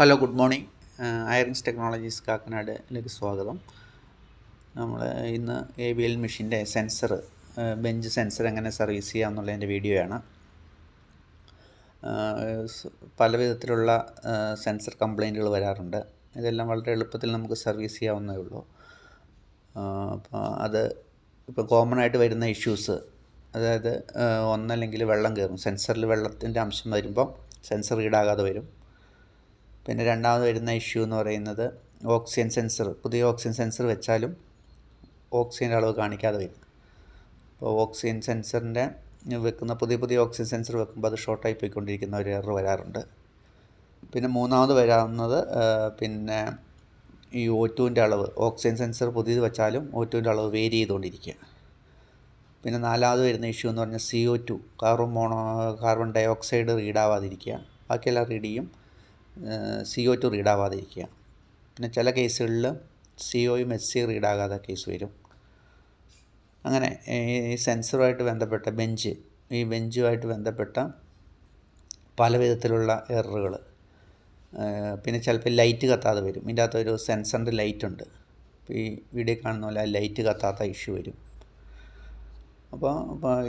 Hello good morning. അയറിങ്സ് technologies കാക്കനാടിലേക്ക് സ്വാഗതം. നമ്മൾ ഇന്ന് എ ബി എൽ മെഷീന്റെ സെൻസർ ബെഞ്ച് സെൻസർ എങ്ങനെ സർവീസ് ചെയ്യാം എന്നുള്ളതിന്റെ വീഡിയോയാണ് പല വിധത്തിലുള്ള സെൻസർ കംപ്ലൈന്റുകൾ വരാറുണ്ട്. ഇതെല്ലാം വളരെ എളുപ്പത്തിൽ നമുക്ക് സർവീസ് ചെയ്യാവുന്നേ ഉള്ളൂ. അപ്പോൾ അത് ഇപ്പോൾ കോമൺ ആയിട്ട് വരുന്ന ഇഷ്യൂസ് അതായത് ഒന്നല്ലെങ്കിൽ വെള്ളം കയറും. സെൻസറിൽ വെള്ളത്തിന്റെ അംശം വരുമ്പം സെൻസർ റീഡാകാതെ വരും. പിന്നെ രണ്ടാമത് വരുന്ന ഇഷ്യൂ എന്ന് പറയുന്നത് ഓക്സിജൻ സെൻസർ പുതിയ ഓക്സിജൻ സെൻസർ വെച്ചാലും ഓക്സിജന്റെ അളവ് കാണിക്കാതെ വരും. അപ്പോൾ ഓക്സിജൻ സെൻസറിന്റെ വെക്കുന്ന പുതിയ പുതിയ ഓക്സിജൻ സെൻസർ വെക്കുമ്പോൾ അത് ഷോർട്ടായി പോയിക്കൊണ്ടിരിക്കുന്ന ഒരു എറർ വരാറുണ്ട്. പിന്നെ മൂന്നാമത് വരാവുന്നത് പിന്നെ ഈ ഒ ടുവിന്റെ അളവ് ഓക്സിജൻ സെൻസർ പുതിയത് വെച്ചാലും ഒ ടുവിന്റെ അളവ് വേരി ചെയ്തുകൊണ്ടിരിക്കുക. പിന്നെ നാലാമത് വരുന്ന ഇഷ്യൂ എന്ന് പറഞ്ഞാൽ C O two carbon mono carbon dioxide റീഡാവാതിരിക്കുക ബാക്കിയെല്ലാം റീഡ് ചെയ്യും. സി ഒ ടു റീഡാവാതെ ഇരിക്കുക പിന്നെ ചില കേസുകളിൽ സി ഒയും എസ് സി റീഡാകാതെ കേസ് വരും. അങ്ങനെ ഈ സെൻസറുമായിട്ട് ബന്ധപ്പെട്ട ബെഞ്ച് ഈ ബെഞ്ചുമായിട്ട് ബന്ധപ്പെട്ട പല വിധത്തിലുള്ള എററുകൾ പിന്നെ ചിലപ്പോൾ ലൈറ്റ് കത്താതെ വരും. ഇതിന്റെ അകത്തൊരു സെൻസറിന്റെ ലൈറ്റ് ഉണ്ട്. ഈ വീഡിയോ കാണുന്ന പോലെ ലൈറ്റ് കത്താത്ത ഇഷ്യൂ വരും. അപ്പോൾ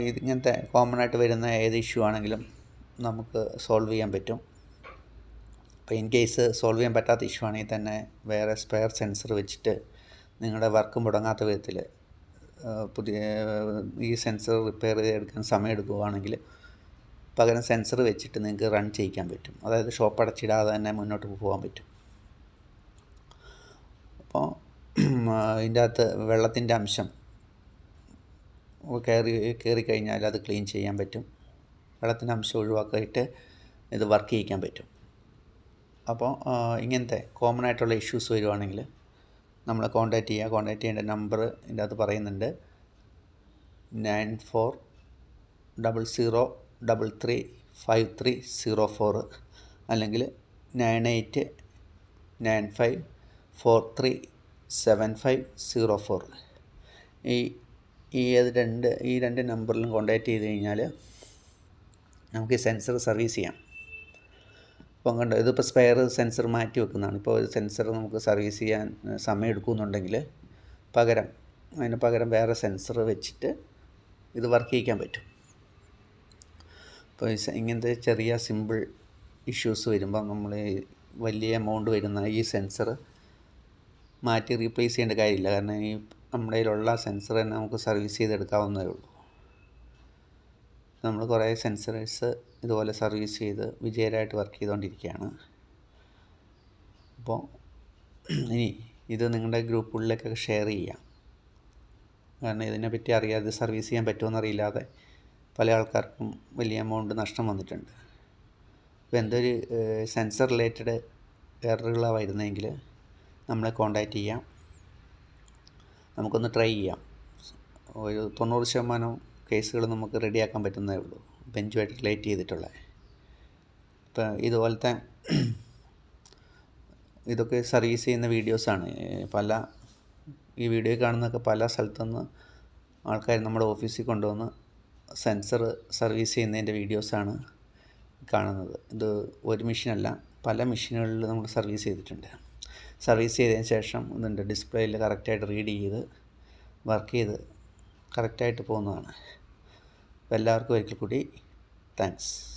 ഇതിങ്ങനത്തെ കോമൺ ആയിട്ട് വരുന്ന ഏത് ഇഷ്യൂ ആണെങ്കിലും നമുക്ക് സോൾവ് ചെയ്യാൻ പറ്റും. അപ്പോൾ ഇൻ കേസ് സോൾവ് ചെയ്യാൻ പറ്റാത്ത ഇഷ്യൂ ആണെങ്കിൽ തന്നെ വേറെ സ്പെയർ സെൻസർ വെച്ചിട്ട് നിങ്ങളുടെ വർക്ക് മുടങ്ങാത്ത വിധത്തിൽ പുതിയ ഈ സെൻസർ റിപ്പയർ ചെയ്തെടുക്കാൻ സമയം എടുക്കുകയാണെങ്കിൽ പകരം സെൻസർ വെച്ചിട്ട് നിങ്ങൾക്ക് റൺ ചെയ്യിക്കാൻ പറ്റും. അതായത് ഷോപ്പ് അടച്ചിടാതെ തന്നെ മുന്നോട്ട് പോകാൻ പറ്റും. അപ്പോൾ ഇതിന്റെ അകത്ത് വെള്ളത്തിന്റെ അംശം കയറി കയറി കഴിഞ്ഞാൽ അത് ക്ലീൻ ചെയ്യാൻ പറ്റും. വെള്ളത്തിന്റെ അംശം ഒഴിവാക്കിയിട്ട് ഇത് വർക്ക് ചെയ്യിക്കാൻ പറ്റും. അപ്പോൾ ഇങ്ങനത്തെ കോമൺ ആയിട്ടുള്ള ഇഷ്യൂസ് വരുവാണെങ്കിൽ നമ്മളെ കോൺടാക്റ്റ് ചെയ്യുക. കോൺടാക്റ്റ് ചെയ്യേണ്ട നമ്പർ ഇതിന്റെ അകത്ത് പറയുന്നുണ്ട്. Nine four double zero double three five three zero four അല്ലെങ്കിൽ nine eight nine five four three seven five zero four ഈ ഈ അത് രണ്ട് ഈ രണ്ട് നമ്പറിലും കോൺടാക്റ്റ് ചെയ്ത് കഴിഞ്ഞാൽ നമുക്ക് സെൻസർ സർവീസ് ചെയ്യാം. ഇപ്പം കണ്ടോ ഇതിപ്പോൾ സ്പെയർ സെൻസർ മാറ്റി വെക്കുന്നതാണ്. ഇപ്പോൾ ഒരു സെൻസർ നമുക്ക് സർവീസ് ചെയ്യാൻ സമയം എടുക്കുന്നുണ്ടെങ്കിൽ പകരം അതിന് പകരം വേറെ സെൻസർ വെച്ചിട്ട് ഇത് വർക്ക് ചെയ്യിക്കാൻ പറ്റും. അപ്പോൾ ഇങ്ങനത്തെ ചെറിയ സിമ്പിൾ ഇഷ്യൂസ് വരുമ്പോൾ നമ്മൾ വലിയ എമൗണ്ട് വരുന്ന ഈ സെൻസർ മാറ്റി റീപ്ലേസ് ചെയ്യേണ്ട കാര്യമില്ല. കാരണം ഈ നമ്മുടെ കയ്യിലുള്ള സെൻസർ തന്നെ നമുക്ക് സർവീസ് ചെയ്തെടുക്കാവുന്നതേ ഉള്ളൂ. നമ്മൾ കുറേ സെൻസറേഴ്സ് ഇതുപോലെ സർവീസ് ചെയ്ത് വിജയകരമായിട്ട് വർക്ക് ചെയ്തുകൊണ്ടിരിക്കുകയാണ് അപ്പോൾ ഇനി ഇത് നിങ്ങളുടെ ഗ്രൂപ്പുകളിലേക്കൊക്കെ ഷെയർ ചെയ്യാം. കാരണം ഇതിനെപ്പറ്റി അറിയാതെ സർവീസ് ചെയ്യാൻ പറ്റുമെന്ന് പല ആൾക്കാർക്കും വലിയ എമൗണ്ട് നഷ്ടം വന്നിട്ടുണ്ട്. അപ്പോൾ എന്തൊരു സെൻസർ റിലേറ്റഡ് എററുകളാണ് വരുന്നതെങ്കിൽ നമ്മളെ കോണ്ടാക്റ്റ് ചെയ്യാം. നമുക്കൊന്ന് ട്രൈ ചെയ്യാം. ഒരു തൊണ്ണൂറ് ശതമാനം കേസുകൾ നമുക്ക് റെഡിയാക്കാൻ പറ്റുന്നതേ ഉള്ളൂ. ബെഞ്ചുമായിട്ട് റിലേറ്റ് ചെയ്തിട്ടുള്ള. ഇപ്പം ഇതുപോലത്തെ ഇതൊക്കെ സർവീസ് ചെയ്യുന്ന വീഡിയോസാണ്. പല ഈ വീഡിയോ കാണുന്നതൊക്കെ പല സ്ഥലത്തുനിന്ന് ആൾക്കാർ നമ്മുടെ ഓഫീസിൽ കൊണ്ടുവന്ന് സെൻസർ സർവീസ് ചെയ്യുന്നതിന്റെ വീഡിയോസാണ് കാണുന്നത്. ഇത് ഒരു മെഷീനല്ല പല മെഷീനുകളിൽ നമ്മൾ സർവീസ് ചെയ്തിട്ടുണ്ട്. സർവീസ് ചെയ്തതിന് ശേഷം ഇതുണ്ട് ഡിസ്പ്ലേയിൽ കറക്റ്റായിട്ട് റീഡ് ചെയ്ത് വർക്ക് ചെയ്ത് കറക്റ്റായിട്ട് പോകുന്നതാണ്. എല്ലാവർക്കും ഒരിക്കൽ കൂടി താങ്ക്സ്.